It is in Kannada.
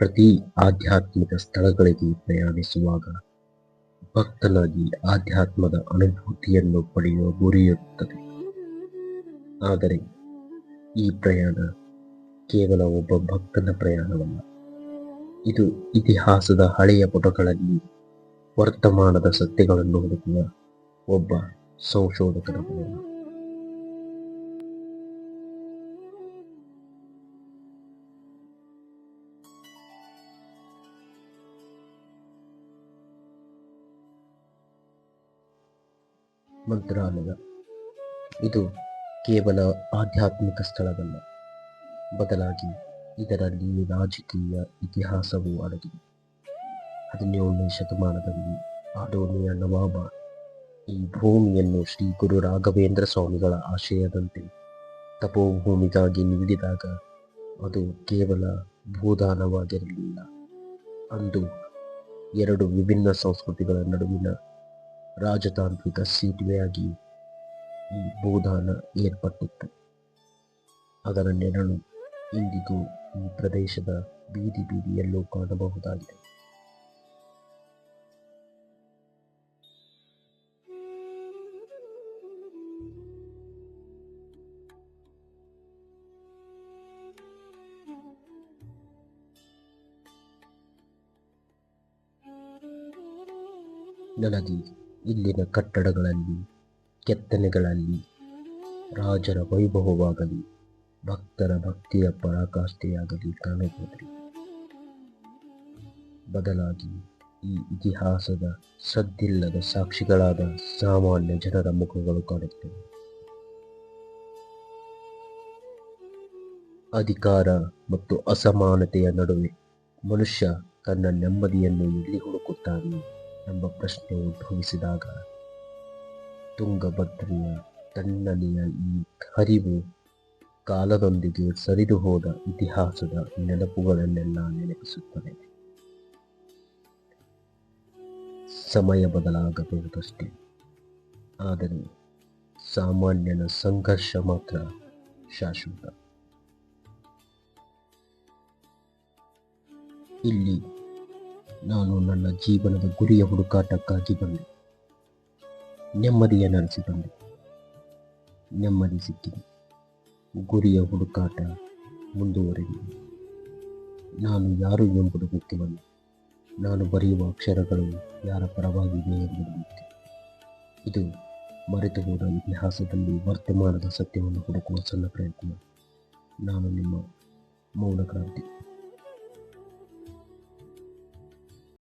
ಪ್ರತಿ ಆಧ್ಯಾತ್ಮಿಕ ಸ್ಥಳಗಳಿಗೆ ಪ್ರಯಾಣಿಸುವಾಗ ಭಕ್ತನಾಗಿ ಆಧ್ಯಾತ್ಮದ ಅನುಭೂತಿಯನ್ನು ಪಡೆಯುವ ಗುರಿಯಿರುತ್ತದೆ. ಆದರೆ ಈ ಪ್ರಯಾಣ ಕೇವಲ ಒಬ್ಬ ಭಕ್ತನ ಪ್ರಯಾಣವಲ್ಲ. ಇದು ಇತಿಹಾಸದ ಹಳೆಯ ಪುಟಗಳಲ್ಲಿ ವರ್ತಮಾನದ ಸತ್ಯಗಳನ್ನು ಹುಡುಕುವ ಒಬ್ಬ ಸಂಶೋಧಕರ ಪ್ರಯಾಣ. ಮಂತ್ರಾಲಯ. ಇದು ಕೇವಲ ಆಧ್ಯಾತ್ಮಿಕ ಸ್ಥಳವಲ್ಲ. ಬದಲಾಗಿ ಇದರಲ್ಲಿ ರಾಜಕೀಯ ಇತಿಹಾಸವೂ ಅಡಗಿದೆ ಹದಿನೇಳನೇ ಶತಮಾನದಲ್ಲಿ ಆಡೋನಿಯ ನವಾಬ ಈ ಭೂಮಿಯನ್ನು ಶ್ರೀ ಗುರು ರಾಘವೇಂದ್ರ ಸ್ವಾಮಿಗಳ ಆಶಯದಂತೆ ತಪೋಭೂಮಿಗಾಗಿ ನೀಡಿದಾಗ ಅದು ಕೇವಲ ಭೂದಾನವಾಗಿರಲಿಲ್ಲ. ಅಂದು ಎರಡು ವಿಭಿನ್ನ ಸಂಸ್ಕೃತಿಗಳ ನಡುವಿನ ರಾಜತಾಂತ್ರಿಕ ಸೇತುವೆಯಾಗಿ ಈ ಭೂದಾನ ಏರ್ಪಟ್ಟಿತ್ತು. ಅದರ ನೆರಳು ಇಂದಿಗೂ ಈ ಪ್ರದೇಶದ ಬೀದಿ ಬೀದಿಯಲ್ಲೂ ಕಾಣಬಹುದಾಗಿದೆ. ನನಗೆ ಇಲ್ಲಿನ ಕಟ್ಟಡಗಳಲ್ಲಿ, ಕೆತ್ತನೆಗಳಲ್ಲಿ ರಾಜರ ವೈಭವವಾಗಲಿ, ಭಕ್ತರ ಭಕ್ತಿಯ ಪರಾಕಾಷ್ಠೆಯಾಗಲಿ ಕಾಣಬಹುದು ಬದಲಾಗಿ ಈ ಇತಿಹಾಸದ ಸದ್ದಿಲ್ಲದ ಸಾಕ್ಷಿಗಳಾದ ಸಾಮಾನ್ಯ ಜನರ ಮುಖಗಳು ಕಾಣುತ್ತವೆ ಅಧಿಕಾರ ಮತ್ತು ಅಸಮಾನತೆಯ ನಡುವೆ ಮನುಷ್ಯ ತನ್ನ ನೆಮ್ಮದಿಯನ್ನು ಎಲ್ಲಿ ಹುಡುಕುತ್ತಾನೆ? ಎಂಬ ಪ್ರಶ್ನೆ ಉದ್ಭವಿಸಿದಾಗ ತುಂಗಭದ್ರೆಯ ತಣ್ಣನೆಯ ಈ ಹರಿವು ಕಾಲದೊಂದಿಗೆ ಸರಿದು ಹೋದ ಇತಿಹಾಸದ ನೆನಪುಗಳನ್ನೆಲ್ಲ ನೆನಪಿಸುತ್ತದೆ. ಸಮಯ ಬದಲಾಗಬಹುದಷ್ಟೇ. ಆದರೆ ಸಾಮಾನ್ಯನ ಸಂಘರ್ಷ ಮಾತ್ರ ಶಾಶ್ವತ. ಇಲ್ಲಿ ನಾನು ನನ್ನ ಜೀವನದ ಗುರಿಯ ಹುಡುಕಾಟಕ್ಕಾಗಿ ಬಂದೆ. ನೆಮ್ಮದಿಯ ನಡೆಸಿ ಬಂದೆ. ನೆಮ್ಮದಿ ಸಿಕ್ಕಿದೆ. ಗುರಿಯ ಹುಡುಕಾಟ ಮುಂದುವರೆದಿದೆ. ನಾನು ಯಾರು ಎಂಬುದು ಮುಖ್ಯವಲ್ಲ ನಾನು ಬರೆಯುವ ಅಕ್ಷರಗಳು ಯಾರ ಪರವಾಗಿವೆ ಎಂಬುದು ಇದು ಮರೆತು ಹೋದ ಇತಿಹಾಸದಲ್ಲಿ ವರ್ತಮಾನದ ಸತ್ಯವನ್ನು ಹುಡುಕುವ ಸಣ್ಣ ಪ್ರಯತ್ನ. ನಾನು ನಿಮ್ಮ ಮೌನ ಕ್ರಾಂತಿ